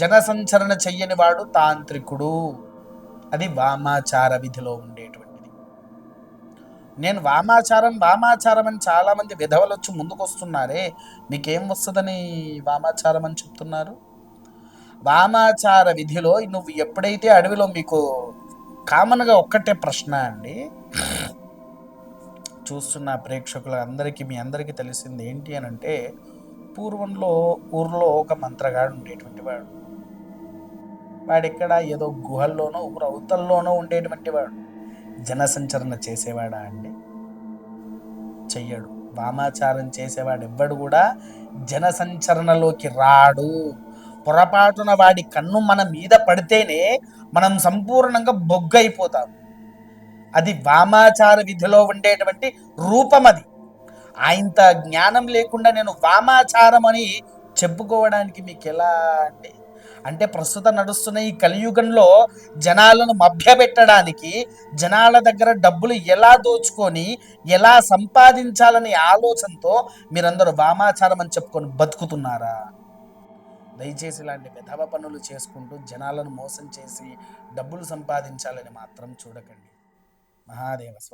జనసంచరణ చెయ్యని వాడు తాంత్రికుడు. అది వామాచార విధిలో ఉండేటువంటిది. నేను వామాచారం వామాచారం అని చాలామంది విధవలు వచ్చి ముందుకొస్తున్నారే మీకేం వస్తుందని వామాచారం అని చెప్తున్నారు? వామాచార విధిలో నువ్వు ఎప్పుడైతే అడవిలో మీకు కామన్గా ఒక్కటే ప్రశ్న అండి చూస్తున్న ప్రేక్షకుల అందరికీ మీ అందరికీ తెలిసింది ఏంటి అని అంటే పూర్వంలో ఊర్లో ఒక మంత్రగాడు ఉండేటువంటి వాడు. వాడెక్కడ? ఏదో గుహల్లోనో రౌతల్లోనో ఉండేటువంటి వాడు. జనసంచరణ చేసేవాడా అండి? చెయ్యడు. వామాచారం చేసేవాడు ఎవ్వడు కూడా జనసంచరణలోకి రాడు. పొరపాటున వాడి కన్ను మన మీద పడితేనే మనం సంపూర్ణంగా బొగ్గైపోతాం. అది వామాచార విధిలో ఉండేటువంటి రూపం అది. ఆయంత జ్ఞానం లేకుండా నేను వామాచారం అని చెప్పుకోవడానికి మీకు ఎలా అంటే అంటే ప్రస్తుతం నడుస్తున్న ఈ కలియుగంలో జనాలను మభ్యపెట్టడానికి జనాల దగ్గర డబ్బులు ఎలా దోచుకొని ఎలా సంపాదించాలనే ఆలోచనతో మీరందరూ వామాచారం అని చెప్పుకొని బతుకుతున్నారా? దయచేసి ఇలాంటి విధవ పనులు చేసుకుంటూ జనాలను మోసం చేసి డబ్బులు సంపాదించాలని మాత్రం చూడకండి. మహాదేవ స్వస్తి.